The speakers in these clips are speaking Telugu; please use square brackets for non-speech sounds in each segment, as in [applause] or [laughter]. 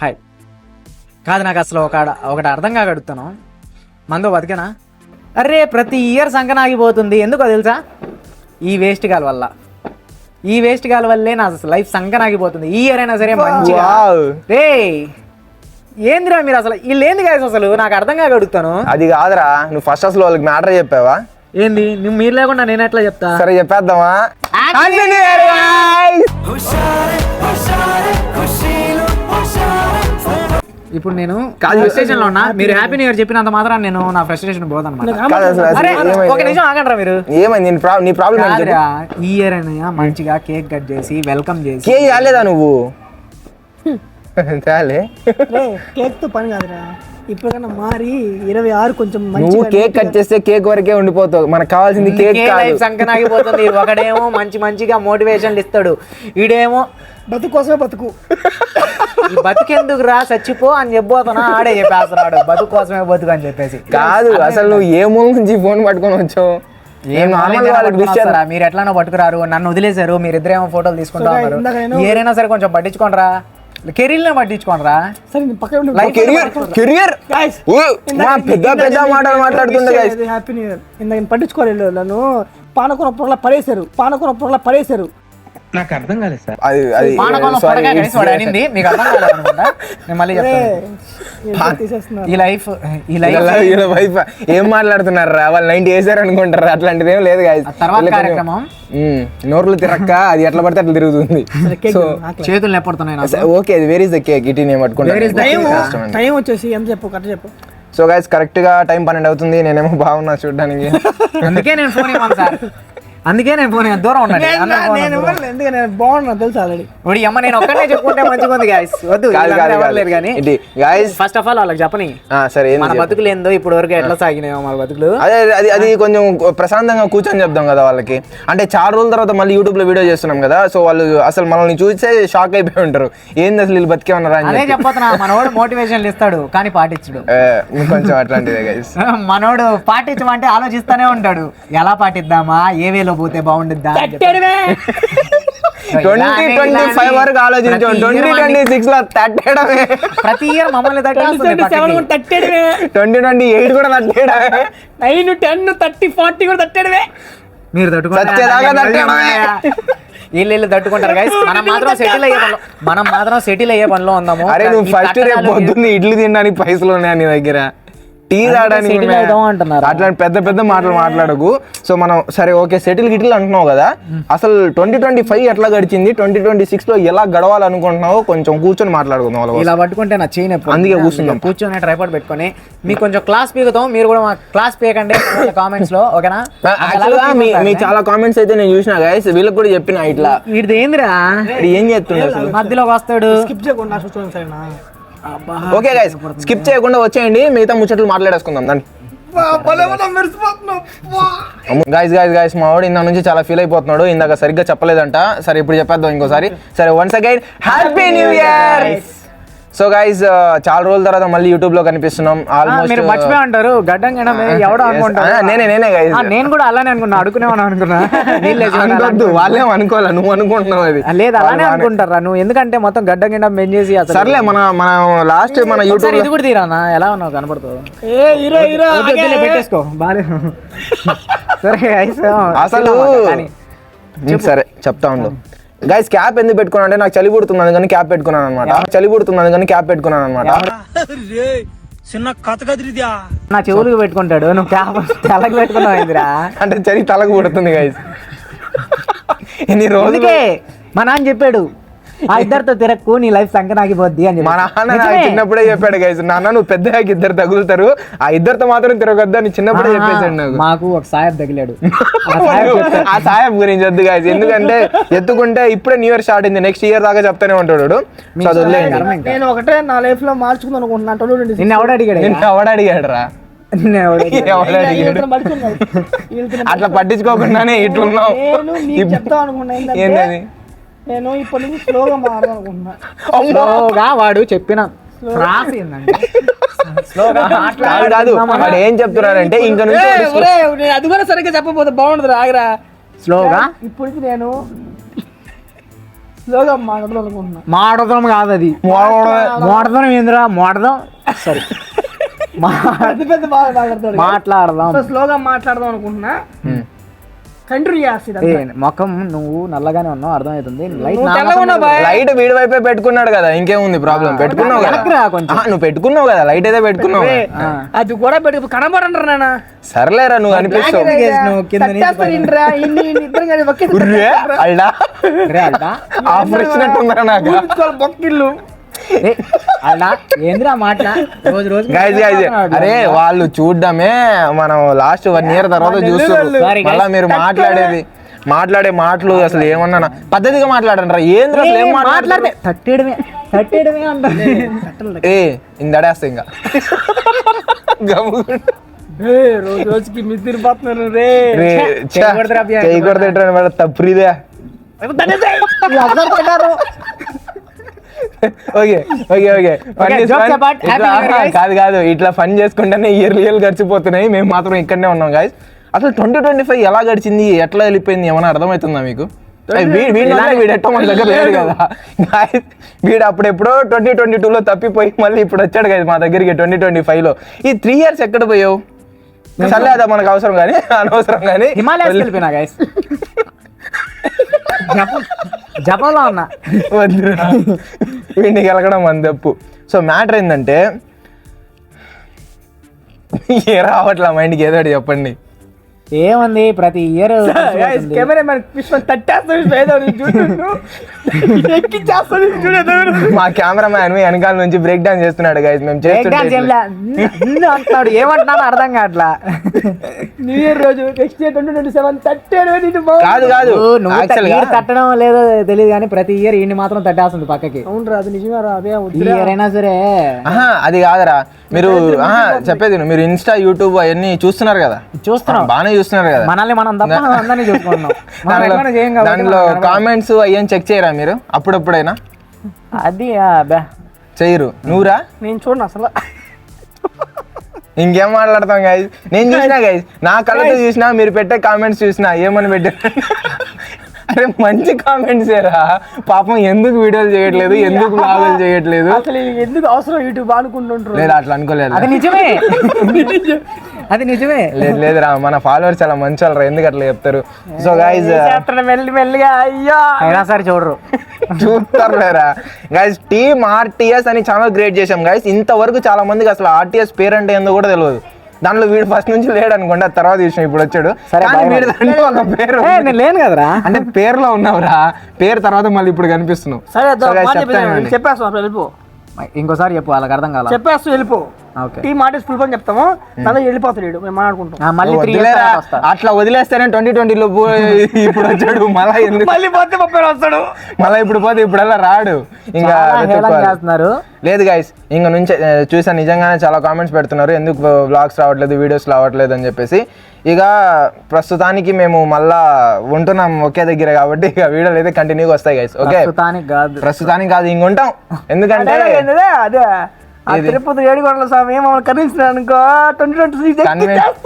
హాయ్. కాదు నాకు అసలు ఒక ఒకటి అర్థం కాక అడుగుతాను. మందు బతికేనా? అరే ప్రతి ఇయర్ సంకనాగిపోతుంది ఎందుకో తెలుసా? ఈ వేస్ట్ గాల వల్ల. ఈ వేస్ట్ గాల వల్లే నా లైఫ్ సంకనాగిపోతుంది ఈ ఇయర్ అయినా సరే మంచిగా. వావ్. రే ఏందిరా మీరు అసలు? వీళ్ళు ఏంది guys అసలు? నాకు అర్థం కాక అడుగుతాను. అది కాదురా. నువ్వు ఫస్ట్ అసలు వాళ్ళకి మ్యాటర్ చెప్పావా? ఏంది? నువ్వు మీరు లేకుండా నేను ఎట్లా చెప్తా? సరే చెప్పేద్దామా? ఇప్పుడు నేను కాదు. ఫ్రస్ట్రేషన్లో ఉన్నా మీరు హ్యాపీ న్యూ ఇయర్ చెప్పినంత మాత్రం నేను నా ఫ్రస్ట్రేషన్ పోదన్నమాట? ఒక నిమిషం ఆగండ్రా మీరు. ఏమైంది? నీ ప్రా- నీ ప్రాబ్లం ఈ ఇయర్ అయినా మంచిగా కేక్ కట్ చేసి వెల్కమ్ చేసి. కేక్ రాలేదా నువ్వు? [laughs] చాలే. కేక్తో పని కాదురా. ఇప్పటికన్నా మారి ఇరవై ఆరు కొంచెం నువ్వు మంచిగా కేక్ కట్ చేస్తే కేక్ వరకే ఉండిపోతావు. మనకు కావాల్సింది కేక్ కాదు. సంకనాగిపోతుంది [laughs] ఒకడేమో మంచి మంచిగా మోటివేషన్లు ఇస్తాడు. ఈడేమో బతుకు కోసమే బతుకు. ఈ బతుకెందుకు రా చచ్చిపో అని చెప్పబోతున్నా ఆడే చెప్పేస్తున్నాడు. బతుకు కోసమే బతుకు అని చెప్పేసి. కాదు అసలు నువ్వు ఏ మూల నుంచి ఫోన్ పట్టుకొని వచ్చావు? మీరు ఎట్లానో పట్టుకురారు. నన్ను వదిలేశారు. మీరు ఇద్దరేమో ఫోటోలు తీసుకుంటా సరే, ఇందాక ఉన్నారు నేను- ఏరైనా సరే కొంచెం పట్టించుకోనరా కెరీర్నే పట్టించుకోనరా? సరే నేను పక్కన ఉండి. కెరియర్ కెరియర్ Guys, మా పెద్ద పెద్ద మాటలు మాట్లాడుతుండే guys. హ్యాపీ న్యూ ఇయర్ ఇందాక నేను పట్టించుకోలేదు నన్ను. పానకూర పొరలా పడేశారు. పానకూర పొరలా పడేశారు. అది అది పానకంలో sorry, పొరగా కలిసి వాడు అనింది మీకు అర్థం కాలేదనుకుంటా నేను మళ్ళీ చెప్తాను. ఈ లైఫ్ ఈ లైఫ్ ఏం మాట్లాడుతున్నారు? రా వాళ్ళు నైన్టీ వేసారు అనుకుంటారు. అట్లాంటిది ఏం లేదు. ఆ తర్వాత కార్యక్రమం. నోర్లు తిరక్క అది ఎట్లా పడితే అట్లా తిరుగుతుంది. సో. చేతులు నెప్పడుతున్నాయి నాకు. Okay where is the cake ఇటీ నేను పట్టుకుంటాను. టైం వచ్చేసి ఎంత చెప్పు కరెక్ట్ చెప్పు. సో గైస్ కరెక్ట్గా టైం పన్నెండు అవుతుంది. నేనేమో బాగున్నా చూడడానికి. అందుకే నేను ఫోన్ ఇవ్వను సార్ అందుకే నేను ఫోన్ ఇవ్వను. దూరం ఉండండి నేను ఎందుకంటే నేను బాగున్నా తెలుసు ఆల్రెడీ ఇప్పుడు ఈ అమ్మ నేను ఒక్కనే చెప్పుకుంటే మంచిగా ఉంది గాయస్ వద్దు కానీ. గైస్ ఫస్ట్ ఆఫ్ ఆల్ వాళ్ళకి చెప్పని. సరే ఏంది మన. బతుకులు ఏందో ఇప్పుడు వరకు ఎట్లా సాగినాయో మన బతుకులు. అదే అది అది కొంచెం ప్రశాంతంగా కూర్చొని చెప్దాం కదా వాళ్ళకి. అంటే చాలా రోజుల తర్వాత మళ్ళీ యూట్యూబ్లో వీడియో చేస్తున్నాం కదా సో వాళ్ళు అసలు మనల్ని చూసే షాక్ అయిపోయి ఉంటారు. ఏంది అసలు వీళ్ళు బతికే ఉన్నారా అని అదే చెప్పి. చెప్పబోతున్నా [laughs] మనోడు మోటివేషన్లు ఇస్తాడు కానీ పాటించడు. ఏ, కొంచెం అట్లాంటిదే గైస్ [laughs] మనోడు పాటించమంటే ఆలోచిస్తానే ఉంటాడు. ఎలా పాటిద్దామా? ఏ వేలో పోతే బాగుండిద్దా అని చెప్పి. ట్వంటీ ట్వంటీ ఫైవ్ వరకు ఆలోచించాం ప్రతి ట్వంటీ సిక్స్లో తట్టేయడమే. ప్రతి ఇయర్ మమ్మల్ని ట్వంటీ ట్వంటీ ఎయిట్ కూడా తట్టేయడమే. నైన్ టెన్ థర్టీ ఫార్టీ కూడా తట్టేడమే మీరు తట్టడమే. వీళ్ళు వీళ్ళు తట్టుకుంటారు గైస్ [laughs] మనం మాత్రం సెటిల్ అయ్యే పనిలో మనం మాత్రం సెటిల్ అయ్యే పనిలో ఉందాము. అరే నువ్వు ఫస్ట్ రేపు పొద్దున్న ఇడ్లీ తినడానికి పైసలు ఉన్నాయా నీ దగ్గర? టీ తాగడానికి? అట్లాంటి పెద్ద పెద్ద మాటలు మాట్లాడకు. సో మనం సరే ఓకే సెటిల్ గిటిల్ అంటున్నావు కదా. అసలు ట్వంటీ ట్వంటీ ఫైవ్ ఎట్లా గడిచింది? ట్వంటీ ట్వంటీ సిక్స్లో ఎలా గడవాలనుకుంటున్నావో కొంచెం కూర్చొని మాట్లాడుకుందాం. ఇలా పట్టుకుంటే నా చేయని అందుకే కూర్చుందాం. కూర్చొని ట్రైపాడ్ పెట్టుకొని మీకు కొంచెం క్లాస్ పీకుతాం. మీరు కూడా మా క్లాస్ పీకండి కామెంట్స్లో ఓకేనా? మీ చాలా కామెంట్స్ అయితే నేను చూసిన గైస్ వీళ్ళకి కూడా చెప్పిన ఇట్లా. వీడిది ఏందిరా? ఏం చేస్తుండే అసలు? మధ్యలోకి వస్తాడు. స్కిప్ చేయకుండా చూడండి సరేనా? ఓకే గైస్ స్కిప్ చేయకుండా వచ్చేయండి మిగతా ముచ్చట్లు మాట్లాడేసుకుందాం దాన్ని గాయస్ గాయస్ గాయస్ మా వాడు ఇందా నుంచి చాలా ఫీల్ అయిపోతున్నాడు ఇందాక సరిగ్గా చెప్పలేదంట. సరే ఇప్పుడు చెప్పేద్దాం ఇంకోసారి. సరే once again happy new year so guys చాలా రోజుల తర్వాత మళ్ళీ యూట్యూబ్లో కనిపిస్తున్నాం. ఆల్మోస్ట్ మీరు మర్చిపోయి ఉంటారు. గడ్డం గడ్డం [laughs] ఎవడో అనుకుంటారు నేనే నేనే గైస్ నేను కూడా అలానే అనుకున్నా. అడుకునేవాను అనుకున్నా. [laughs] అనుకోద్దు వాళ్ళేం అనుకోవాలి? నువ్వు అనుకుంటున్నావు అది. లేదు అలానే అనుకుంటారా? నువ్వు ఎందుకంటే మొత్తం గడ్డం గిండం పెంచేసి అసలు. సర్లే మన మన లాస్ట్ మన యూట్యూబ్ ఇది కూడా తీరానా ఎలా ఉన్నావు? కనపడుతుంది? ఏ హీరో హీరో పెట్టేసుకో. [laughs] సరే అసలు సరే చెప్తా ఉండు. గైస్ క్యాప్ ఎందుకు పెట్టుకున్నాను అంటే నాకు చలి పుడుతుంది అందుకని క్యాప్ పెట్టుకున్నాను అనమాట చలి పుడుతుంది అందుకని క్యాప్ పెట్టుకున్నాను అనమాట నా చెవులకు పెట్టుకుంటాడు నువ్వు క్యాప్ తలకి పెట్టుకున్నావు అంటే చలి తలకు పుడుతుంది గైస్ ఇన్ని రోజులు? అందుకే మా నాన్న చెప్పాడు ఆ ఇద్దరితో తిరక్కు నీ లైఫ్ సంకనాగిపోద్ది అని. మా నాన్న. చిన్నప్పుడే చెప్పాడు గైస్ నాన్న నువ్వు పెద్ద ఇద్దరు తగులుతారు. ఆ ఇద్దరితో మాత్రం తిరగొద్దు అని చిన్నప్పుడే చెప్పేసాడు నాకు. మాకు ఒక సాయబ్ తగిలాడు. ఆ [laughs] సాయబ్ చెప్పాడు. ఆ సాయం గురించి వద్దు గాయస్ ఎందుకంటే ఎత్తుకుంటే ఇప్పుడే న్యూ ఇయర్ స్టార్ట్ అయింది. నెక్స్ట్ ఇయర్ దాకా చెప్తానే ఉంటాడు. నేను ఒకటే నా లైఫ్లో మార్చుకుందాం అనుకుంటున్నా. ట్వంటీ ట్వంటీ నిన్ను ఎవడు అడిగాడు నిన్ను ఎవడు అడిగాడు రా నిన్ను ఎవడు అడిగాడు? ఎవడు అడిగాడు? అట్లా పట్టించుకోకుండానే ఇట్లున్నావు. చెప్తాం అనుకున్నా. నేను ఇప్పటి నుంచి స్లోగా. స్లోగా వాడు చెప్పిన ఏందంటే? స్లోగా కాదు కాదు. వాడు ఏం చెప్తున్నాడంటే ఇంకా నుంచి అది కూడా సరిగ్గా చెప్పబోతే బాగుండదు ఆగరా స్లోగా? ఇప్పటికి నేను స్లోగా మాట్లాడదాం అనుకుంటున్నా మాడదం కాదు. అది మోడదం ఏందిరా? మోడదం? సరే. పెద్ద పెద్ద బాగా మాట్లాడతాడు. మాట్లాడదాం. స్లోగా మాట్లాడదాం అనుకుంటున్నా. ఏ మొఖం నువ్వు నల్లగానే ఉన్నావు అర్థమవుతుంది. లైట్ నా మొఖం లైట్ వీడి వైపే పెట్టుకున్నాడు కదా ఇంకేముంది ప్రాబ్లం? పెట్టుకున్నావు కదా? వెనక్కి రా కొంచెం. ఆహా, నువ్వు పెట్టుకున్నావు కదా లైట్ అయితే పెట్టుకున్నావు కదా. అది కూడా పెట్టి కనబడంటారు నాన్న సర్లేరా నువ్వు అనిపిస్తావు. నువ్వు కింద నుంచి తట్టేస్తారు ఇంట్రా, ఇన్ని ఇన్ని ఇద్దరం కలిసి ఒకే ఉర్రే, అల్లా రే అల్లా ఆఫర్ నాకు బొక్కిళ్ళు. ఏందిరా రోజు రోజు అరే వాళ్ళు చూడడమే మనం లాస్ట్ వన్ ఇయర్ తర్వాత చూస్తారు. మళ్ళా మీరు మాట్లాడేది మాట్లాడే మాటలు అసలు ఏమన్నా పద్ధతిగా మాట్లాడండి రా. ఏంద్ర అసలు ఏం మాట్లాడితే మాట్లాడితే తట్టేయడమే తట్టేయడమే అంటారు. ఏ ఇందడేస్తా ఇంకా గమ్ముగుండు. ఏ, రోజు రోజుకి రే మేడం తప్పురిదే ఓకే ఓకే ఓకే. కాదు కాదు. ఇట్లా ఫన్ చేసుకుంటేనే ఇయర్ రియల్ గడిచిపోతున్నాయి. మేము మాత్రం ఇక్కడనే ఉన్నాం గాయస్ అసలు ట్వంటీ ట్వంటీ ఫైవ్ ఎలా గడిచింది? ఎట్లా వెళ్ళిపోయింది? ఏమైనా అర్థమవుతుందా మీకు? మన దగ్గర లేడు [laughs] కదా. వీడు అప్పుడెప్పుడో ట్వంటీ ట్వంటీ టూలో తప్పిపోయి మళ్ళీ ఇప్పుడు వచ్చాడు కదా మా దగ్గరికి ట్వంటీ ట్వంటీ ఫైవ్లో ఈ త్రీ ఇయర్స్ ఎక్కడ పోయావు? సర్లే అదా మనకు అవసరం కానీ? అనవసరం కానీ? హిమాలయాస్ వెళ్ళిపోయినా గైస్ జపంలో ఉన్నా. వీడిని కలగడం మన తప్పు సో మ్యాటర్ ఏంటంటే ఏ రావట్లే మైండ్కి ఏదో చెప్పండి. ఏముంది? ప్రతి ఇయర్ కెమెరా పుష్పం తట్టేస్తాడు ఏదో ఎక్కిచ్చేస్తాడు చూడేదో మా కెమెరా మ్యాన్ వెనకాల నుంచి బ్రేక్ డాన్స్ చేస్తున్నాడు గైస్ మేము చేస్తుంటే అంటున్నాడు. ఏమంటున్నాడు అర్థం కావట్లా? న్యూ ఇయర్ రోజు next year twenty twenty seven తట్టాడు ఇది కాదు కాదు. నువ్వు తట్టడం లేదో తెలియదు కానీ ప్రతి ఇయర్ ఈయన మాత్రం తట్టేస్తుంది పక్కకి. అవును రా అది నిజమే రా అదే ఇయర్ అయినా సరే. ఆహా అది కాదురా. మీరు ఆహా చెప్పేది. మీరు ఇన్స్టా యూట్యూబ్ అవన్నీ చూస్తున్నారు కదా? చూస్తున్నాం. బాగానే చూస్తున్నారు కదా. మనల్ని మనం తప్ప అందరినీ చూసుకుంటున్నాం. కనబడదు. కామెంట్స్ అయ్యేం చెక్ చేయరా మీరు? అప్పుడప్పుడైనా? అది చెయ్యరు నువ్వురా నేను చూడను అసలు. ఇంకేం మాట్లాడతాం గైజ్ నేను చూసినా గైజ్ నా కళ్ళతో చూసినా మీరు పెట్టే కామెంట్స్ చూసినా ఏమని పెట్టారు? [laughs] అరే మంచి కామెంట్స్ ఏరా. పాపం ఎందుకు వీడియోలు చేయట్లేదు? ఎందుకు బ్లాగులు చేయట్లేదు? అసలు ఎందుకు అవసరం యూట్యూబ్ అనుకుంటుంటారు? లేదు అట్లా అనుకోలేదు. అది నిజమే. అది నిజమే. లేదు లేదురా మన ఫాలోవర్స్ చాలా మంచి వాళ్ళరా ఎందుకు అట్లా చెప్తారు? సో గైజ్ మెల్లి మెల్లిగా అయ్యా. అయినా సరే చూడరు. చూస్తారు లేరా గైజ్ టీమ్ ఆర్టీఎస్ అని ఛానల్ క్రియేట్ చేసాం గైజ్ ఇంతవరకు చాలా మందికి అసలు ఆర్టీఎస్ పేరు అంటే ఏందో కూడా తెలియదు. దాంట్లో వీడు ఫస్ట్ నుంచి లేడు అనుకోండి ఆ తర్వాత చూసిన ఇప్పుడు వచ్చాడు. సరే, కానీ bye, వీడి దాంట్లో ఒక పేరు నేను లేను కదరా. అంటే పేరులో ఉన్నావురా. పేరు తర్వాత మళ్ళీ ఇప్పుడు కనిపిస్తున్నావు. సరే చెప్తాను వినండి. ఇంకోసారి చెప్పు వాళ్ళకి అర్థం కాల? చెప్పేస్తూ వెళ్ళిపో. ఓకే. టీమ్ ఆర్టిస్ట్ ఫుల్ పని చెప్తాము. దాంతో వెళ్ళిపోతాడు వీడు. మేము మాట్లాడుకుంటాం. ఆ, మళ్ళీ త్రీ అట్లా వదిలేస్తేనే ట్వంటీ ట్వంటీలో ఇప్పుడు వచ్చాడు మళ్ళా ఎందుకు? మళ్ళీ పోతే ముప్పై వస్తాడు. మళ్ళీ ఇప్పుడు పోతే ఇప్పుడల్లా రాడు? ఇంకా. చేస్తున్నారు. లేదు గైస్ ఇంక నుంచి చూసా నిజంగానే చాలా కామెంట్స్ పెడుతున్నారు. ఎందుకు వ్లాగ్స్ రావట్లేదు వీడియోస్ రావట్లేదు అని చెప్పేసి. ఇక ప్రస్తుతానికి మేము మళ్ళా ఉంటున్నాం ఒకే దగ్గర కాబట్టి ఇక వీడియోలు అయితే కంటిన్యూగా వస్తాయి గైస్ ఓకే ప్రస్తుతానికి కాదు. ప్రస్తుతానికి కాదు ఇంక ఉంటాం. ఎందుకంటే అదే? అదే ఆ? తిరుపతి ఏడుగొండల స్వామి మమ్మల్ని కనిపిస్తున్నాడు అనుకో ట్వంటీ ట్వంటీ Convince-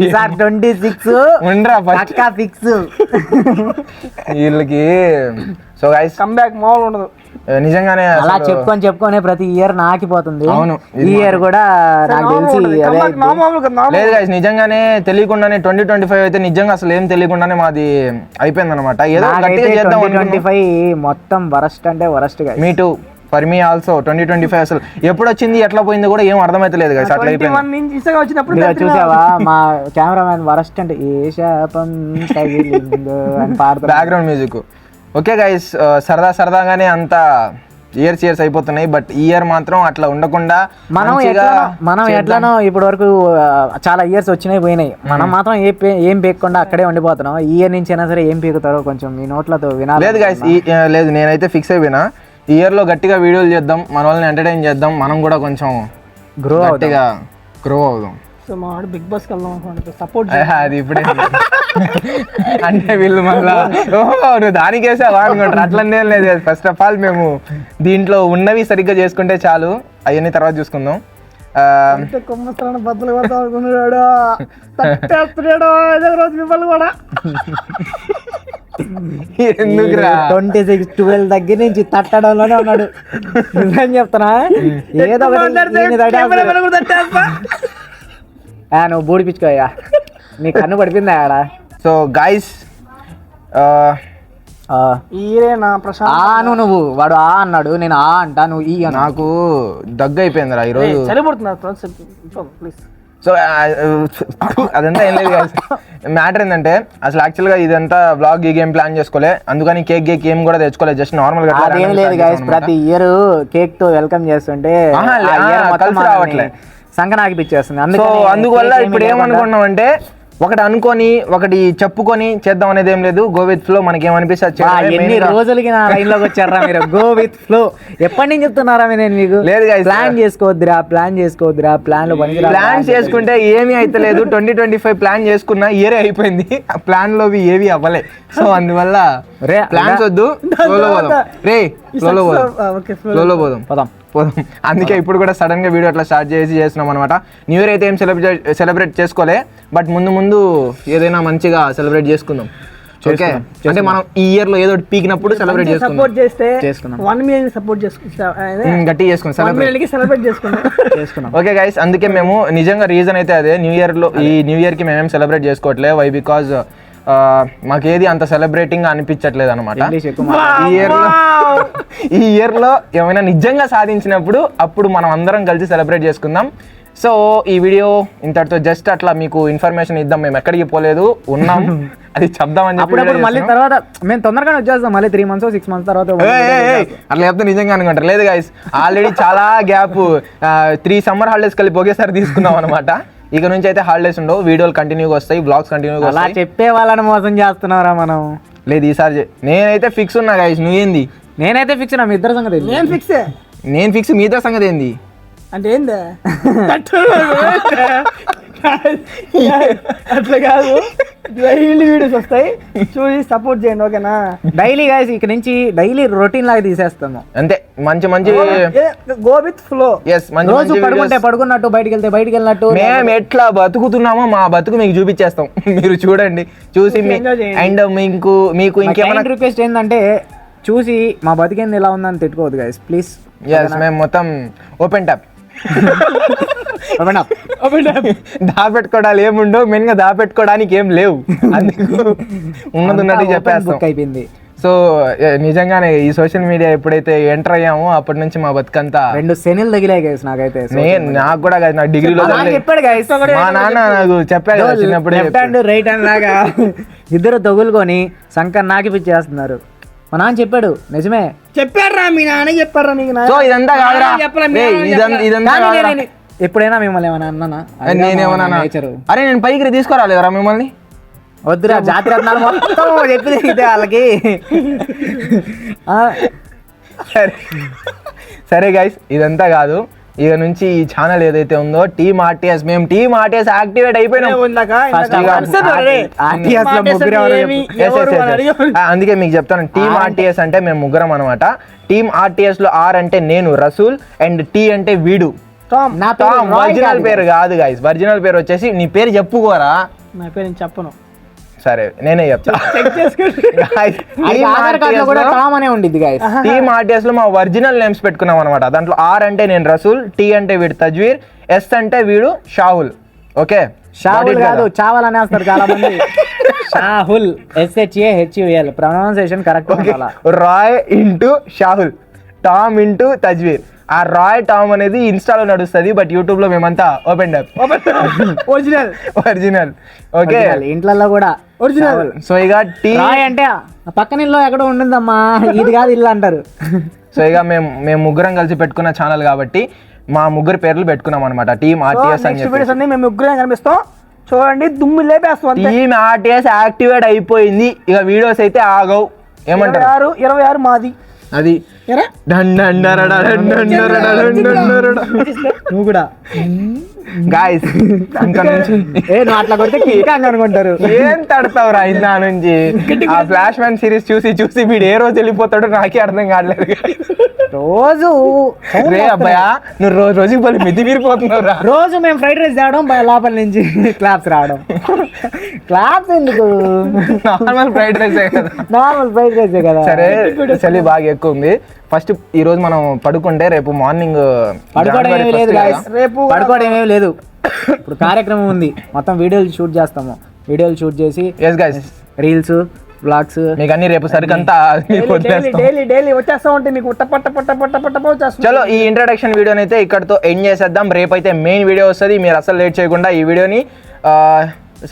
ఈసారి ట్వంటీ సిక్స్. ఉండరా పక్కా ఫిక్స్ వీళ్ళకి సో గైస్ కంబ్యాక్ మామూలు ఉండదు. నిజంగానే అలా చెప్పుకొని చెప్పుకొని ప్రతి ఇయర్ నాకిపోతుంది. అవును, ఈ ఇయర్ కూడా నాకు తెలిసి కదా. లేదు గైస్ నిజంగానే తెలియకుండానే ట్వంటీ ట్వంటీ ఫైవ్ అయితే నిజంగా అసలు ఏం తెలియకుండానే మాది అయిపోయింది అనమాట ఏదో నాకైతే గట్టిగా చేద్దాం ట్వంటీ ఫైవ్ మొత్తం వరస్ట్ అంటే వరస్ట్గా me too for me also twenty twenty five అసలు ఎప్పుడు వచ్చింది ఎట్లా పోయిందో కూడా ఏం అర్థమైతలేదు గైస్ అట్లా 21 అయిపోయింది చూసావా? మా కెమెరామ్యాన్ వరస్ట్ అంటే ఏ శాపం బ్యాక్గ్రౌండ్ మ్యూజిక్ ఓకే గైస్ సరదా సరదాగానే అంత ఇయర్స్ ఇయర్స్ అయిపోతున్నాయి బట్ ఈ ఇయర్ మాత్రం అట్లా ఉండకుండా మనం మనం. ఎట్లనో ఇప్పటి వరకు ఆ, చాలా ఇయర్స్ వచ్చినాయి పోయినాయి. మనం మాత్రం ఏ ఏం పీకకుండా అక్కడే ఉండిపోతున్నాం. ఈ ఇయర్ నుంచి అయినా సరే ఏం పీకుతారో కొంచెం మీ నోట్లతో వినాలి లేదు గైస్ లేదు నేనైతే ఫిక్స్ అయిపోయినా. ఈ ఇయర్లో గట్టిగా వీడియోలు చేద్దాం మన వాళ్ళని ఎంటర్టైన్ చేద్దాం మనం కూడా కొంచెం గ్రో గట్టిగా గ్రో అవుదాం. సో మా వాడు బిగ్ బాస్కి వెళ్దాం సపోర్ట్ అది ఇప్పుడే. అంటే వీళ్ళు మళ్ళా ఓహో నువ్వు దానికేసావా అనుకుంటారు. అట్లనే లేదు. ఫస్ట్ ఆఫ్ ఆల్ మేము దీంట్లో ఉన్నవి సరిగ్గా చేసుకుంటే చాలు. అవన్నీ తర్వాత చూసుకుందాం. ఆ, అంటే కుమ్మస్తాను బద్దలు కొడతాం అనుకున్నాడు. తట్టేస్తున్నాడు. ఏదో ఒక రోజు మిమ్మల్ని కూడా. ఎందుకురా? ట్వంటీ సిక్స్ ట్వెల్వ్ దగ్గర నుంచి తట్టడంలోనే ఉన్నాడు. నిజం చెప్తున్నా? ఏదో ఒకటి నువ్వు బూడిపించుకోయా నీ కన్ను పడిపోయిందా ఆడ? సో గాయస్ ఆ. ఈరే నా ప్రశాంత్. ఆను నువ్వు వాడు ఆ అన్నాడు నేను ఆ అంటా నువ్వు ఈ నాకు దగ్గు అయిపోయిందిరా ఈరోజు. చలిపడుతున్నారు ప్లీజ్ సో అదంతా ఏం లేదు మ్యాటర్ ఏంటంటే అసలు యాక్చువల్గా ఇదంతా బ్లాగ్ ఈ గేమ్ ప్లాన్ చేసుకోలే. అందుకని కేక్ గేక్ ఏం కూడా తెచ్చుకోలేదు జస్ట్ నార్మల్గా అదేం లేదు గాయస్ ప్రతి ఇయర్ కేక్తో వెల్కమ్ చేస్తుంటే కలిసి మనల్ని రావట్లే. సంకనాగిపిచ్చేస్తుంది సో అందువల్ల ఇప్పుడు లేకుండా ఏమనుకున్నాం అంటే ఒకటి అనుకొని ఒకటి చెప్పుకొని చేద్దాం అనేది ఏం లేదు. గో విత్ ఫ్లో మనకి ఏమనిపిస్తే అది వా, చేయడమే ఎన్ని. రోజులకి నా లైన్లోకి వచ్చారా మీరు? గో విత్ ఫ్లో ఎప్పటి నుంచి చెప్తున్నారా నేను మీకు? లేదు. ప్లాన్ చేసుకోవద్దురా ప్లాన్ చేసుకోవద్దురా ప్లాన్లో పనికి ప్లాన్ చేసుకుంటే ఏమీ అయితే లేదు ట్వంటీ ట్వంటీ ఫైవ్ ప్లాన్ చేసుకున్నా ఇయర్ అయిపోయింది ప్లాన్ లోవి ఏవి అవ్వలే. సో అందువల్ల రే, ప్లాన్స్ వద్దు. [laughs] రే పోదాం. పోదాం. పోదాం. అందుకే ఇప్పుడు కూడా సడన్గా వీడియో అట్లా స్టార్ట్ చేసి చేస్తున్నాం అనమాట న్యూ ఇయర్ అయితే ఏం సెలబ్రేట్ సెలబ్రేట్ చేసుకోలే బట్ ముందు ముందు ఏదైనా మంచిగా సెలబ్రేట్ చేసుకుందాం. ఓకే అంటే మనం ఈ ఇయర్లో ఏదో పీకినప్పుడు సెలబ్రేట్ చేసుకుందాం. సపోర్ట్ చేస్తే చేసుకుందాం. వన్ మిలియన్ సపోర్ట్ చేసుకుంటా ఉమ్, గట్టిగా చేసుకుందాం సెలబ్రేట్ ఓకే గైస్ అందుకే మేము నిజంగా రీజన్ అయితే అదే. న్యూ ఇయర్లో ఈ న్యూ ఇయర్కి మేమేం సెలబ్రేట్ చేసుకోవట్లే. వై బికాజ్ మాకేది అంత సెలబ్రేటింగ్ అనిపించట్లేదు అనమాట ఈ ఇయర్లో ఈ ఇయర్లో ఏమైనా నిజంగా సాధించినప్పుడు అప్పుడు మనం అందరం కలిసి సెలబ్రేట్ చేసుకుందాం. సో ఈ వీడియో ఇంతటితో జస్ట్ అట్లా మీకు ఇన్ఫర్మేషన్ ఇద్దాం. మేము ఎక్కడికి పోలేదు ఉన్నాం. [laughs] అది చెప్దామని చెప్పి మళ్ళీ. తర్వాత మేము తొందరగానే వచ్చేస్తాం. మళ్ళీ త్రీ మంత్స్ సిక్స్ మంత్స్ తర్వాత అట్లా చెప్తే నిజంగా అనుకుంటారు. లేదు గైస్ ఆల్రెడీ చాలా గ్యాప్ త్రీ సమ్మర్ హాలిడేస్ కలిపి ఒకేసారి తీసుకున్నాం అనమాట ఇక నుంచి అయితే హాలిడేస్ ఉండవు. వీడియోలు కంటిన్యూగా వస్తాయి బ్లాగ్స్ కంటిన్యూగా అలా వస్తాయి. చెప్పే వాళ్ళని మోసం చేస్తున్నారా మనం. లేదు ఈసారి నేనైతే ఫిక్స్ ఉన్నా గైస్ నువ్వేంది? నేనైతే ఫిక్స్ నా మీ ఇద్దరు సంగతి. నేను ఫిక్స్ నేను ఫిక్స్ మీతో సంగతి ఏంది? అంటే ఏంది? [laughs] [laughs] అట్లా కాదు. డైలీ వీడియోస్ వస్తాయి. చూసి సపోర్ట్ చేయండి ఓకేనా డైలీ గాయస్ ఇక నుంచి డైలీ రొటీన్ లాగా తీసేస్తాము. అంతే మంచి మంచి గో విత్ ఫ్లో ఎస్ మంచి రోజు పడుకుంటే. పడుకున్నట్టు బయటికి వెళ్తే బయటికి వెళ్ళినట్టు. మేము ఎట్లా బతుకుతున్నామో మా బతుకు మీకు చూపించేస్తాం. [laughs] మీరు చూడండి. చూసి. అండ్ మీకు మీకు ఇంకేమైనా రిక్వెస్ట్ ఏంటంటే చూసి మా బతికేంది ఎలా ఉందని తిట్టుకోవద్దు గైస్ ప్లీజ్ ఎస్ మేము మొత్తం ఓపెన్ ట్యాప్ దాపెట్టుకోవడాలు ఏముండవు మెయిన్గా దాపెట్టుకోవడానికి ఏం లేవు. అందుకు ఉన్నది చెప్పేస్తాం. అయిపోయింది. సో నిజంగానే ఈ సోషల్ మీడియా ఎప్పుడైతే ఎంటర్ అయ్యామో అప్పటి నుంచి మా బతుకంతా రెండు శనిలు తగిలాయి గైస్ నాకైతే. నేను నాకు కూడా కాదు, నాకు డిగ్రీలో మా నాన్న చెప్పాడు గైస్ మా నాన్న నాకు చెప్పాడు కదా చిన్నప్పుడే లెఫ్ట్ హ్యాండ్ రైట్ హ్యాండ్ లాగా. ఇద్దరు తగులుకొని సంకర్ నాకిపిచ్చేస్తున్నారు. మా నాన్న చెప్పాడు నిజమే. చెప్పారా మీ నాన్న చెప్పారా నీకు నా- సో ఇదంతా కాదురా. ఏయ్, ఇదంతా కాదురా. ఎప్పుడైనా మిమ్మల్ని ఏమన్నా అన్నానా? నేనేమన్నా నేచర్. అరే నేను పైకి తీసుకురాలేదురా మిమ్మల్ని. వద్దురా జాతి రత్నాలు మొత్తం ఇదే వాళ్ళకి. [laughs] ఆ, సరే. గైస్ ఇదంతా కాదు. ఇక నుంచి ఈ ఛానల్ ఏదైతే ఉందో టీమ్ ఆర్టీఎస్ మేము టీమ్ ఆర్టీఎస్ యాక్టివేట్ అయిపోయినాం. [laughs] అందుకే మీకు చెప్తాను. టీమ్ ఆర్టీఎస్ అంటే మేము ముగ్గురం అనమాట టీమ్ ఆర్టీఎస్లో ఆర్ అంటే నేను రసూల్ అండ్ టీ అంటే వీడు. టామ్ ఒరిజినల్ కాదు. పేరు కాదు గైస్ ఒరిజినల్ పేరు వచ్చేసి నీ పేరు చెప్పుకోరా. నా పేరు నేను చెప్పను. సరే నేనే చెప్తా. చెక్ చేసుకోండి Guys, అది Team ఆధార్ కార్డ్లో RTS కూడా లో- టామ్ అనే ఉండిద్ది గైస్ టీమ్ ఆర్టీఎస్లో మా ఒరిజినల్ నేమ్స్ పెట్టుకున్నాం అనమాట దాంట్లో ఆర్ అంటే నేను రసూల్ టీ అంటే వీడు తజ్వీర్ ఎస్ అంటే వీడు షాహుల్. ఓకే? షాహుల్ కాదు చావల్ అనేస్తారు చాలా మంది [laughs] Shahul SHA HUL pronunciation correct Rai into Shahul Tom into Tajveer. ఆ రాయ్ టామ్ అనేది ఇన్స్టాలో నడుస్తుంది బట్ యూట్యూబ్లో మేమంతా open up original original okay? ఇంట్లలో కూడా ఒరిజినల్ సో ఇక టీ రాయ్ అంటే ఆ పక్కన ఇల్లు ఎక్కడో ఉండిందమ్మా. [laughs] ఇది కాదు ఇల్లు అంటారు. సో ఇక మేము మేము ముగ్గురం కలిసి పెట్టుకున్న ఛానల్ కాబట్టి మా ముగ్గురు పేర్లు పెట్టుకున్నాం అనమాట టీమ్ ఆర్టీఎస్ అని చెప్పి అన్ని మేము ముగ్గురే కనిపిస్తాం. చూడండి దుమ్ము లేపేస్తాం టీమ్ ఆర్టీఎస్ యాక్టివేట్ అయిపోయింది. ఇక వీడియోస్ అయితే ఆగవు. ఏమంటారు? ఇరవై ఆరు మాది. అది నువ్వు కూడా. గాయస్ నుంచి. ఏ నువ్వు అట్లా కొడితే కింగ్ అనుకుంటారు. ఏం తడతావురా ఇందా నుంచి? ఆ ఫ్లాష్ మ్యాన్ సిరీస్ చూసి చూసి వీడు ఏ రోజు వెళ్ళిపోతాడో నాకే అర్థం కావట్లేదు. రోజు రే అబ్బాయా నువ్వు రోజు రోజుకి పని మితి మీరిపోతున్నావు రా రోజు మేము ఫ్రైడ్ రైస్ తేవడం లోపల నుంచి క్లాప్స్ రావడం. క్లాప్స్ ఎందుకు? నార్మల్ ఫ్రైడ్ రైస్ కదా. నార్మల్ ఫ్రైడ్ రైస్ కదా. సరే చలి బాగా ఎక్కువ ఉంది. ఫస్ట్ ఈ రోజు మనం పడుకుంటే రేపు మార్నింగ్ పడుకోవడం ఏమీ లేదు guys. రేపు పడుకోవడం ఏమీ లేదు. ఇప్పుడు కార్యక్రమం ఉంది. మొత్తం వీడియోలు షూట్ చేస్తాము. వీడియోలు షూట్ చేసి ఎస్ గైస్ రీల్స్ బ్లాగ్స్ మీకు అన్ని రేపు సరికంతా మీకు డైలీ వదిలేస్తాం. డైలీ డైలీ వచ్చేస్తా ఉంటే మీకు. ఉట్ట పట్ట పట్ట పట్ట పట్ట పట్ట వచ్చేస్తుంది. చలో ఈ ఇంట్రడక్షన్ వీడియోని అయితే ఇక్కడతో ఎండ్ చేసేద్దాం. రేపు అయితే మెయిన్ వీడియో వస్తుంది. మీరు అసలు లేట్ చేయకుండా ఈ వీడియోని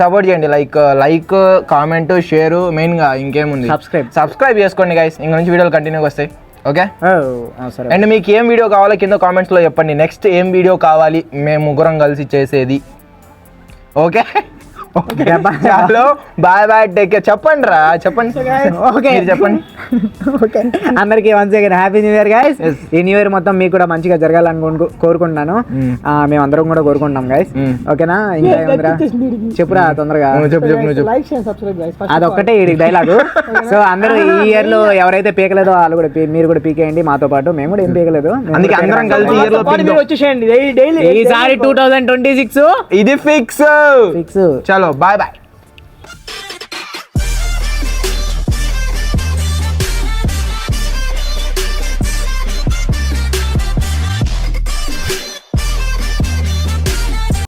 సపోర్ట్ చేయండి. లైక్ లైక్ కామెంట్ షేర్ మెయిన్గా ఇంకేముంది? Subscribe. సబ్స్క్రైబ్ చేసుకోండి గైస్ ఇంక నుంచి వీడియోలు కంటిన్యూగా వస్తాయి. ఓకే? సరే. అండ్ మీకు ఏం వీడియో కావాలో కింద కామెంట్స్లో చెప్పండి. నెక్స్ట్ ఏం వీడియో కావాలి? మేము ముగ్గురం కలిసి చేసేది. ఓకే? చాలు బాయ్ బాయ్ టేక్ కేర్ చెప్పండి. రా చెప్పండి ఓకే మీరు చెప్పండి. ఓకే అందరికి once again happy new year guys ఈ న్యూ ఇయర్ మొత్తం మీకు కూడా మంచిగా జరగాలని కోరుకు- కోరుకుంటున్నాను. Mm. ఆ, మేము అందరం కూడా కోరుకుంటున్నాం గైస్. ఓకేనా ఇంకా ఏముందిరా? చెప్పురా తొందరగా. నువ్వు చెప్పు చెప్పు అదొక్కటే ఈ డైలాగు సో అందరూ ఈ ఇయర్లో ఎవరైతే పీకలేదో వాళ్ళు కూడా మీరు కూడా పీకేయండి మాతో పాటు. మేము కూడా ఏం పీకలేదు. అందుకే అందరం కలిసి year లో వచ్చేసేయండి. ఈసారి టూ థౌజండ్ ట్వంటీ సిక్స్ ఇది ఫిక్స్ సిక్స్ చలో lo bye bye.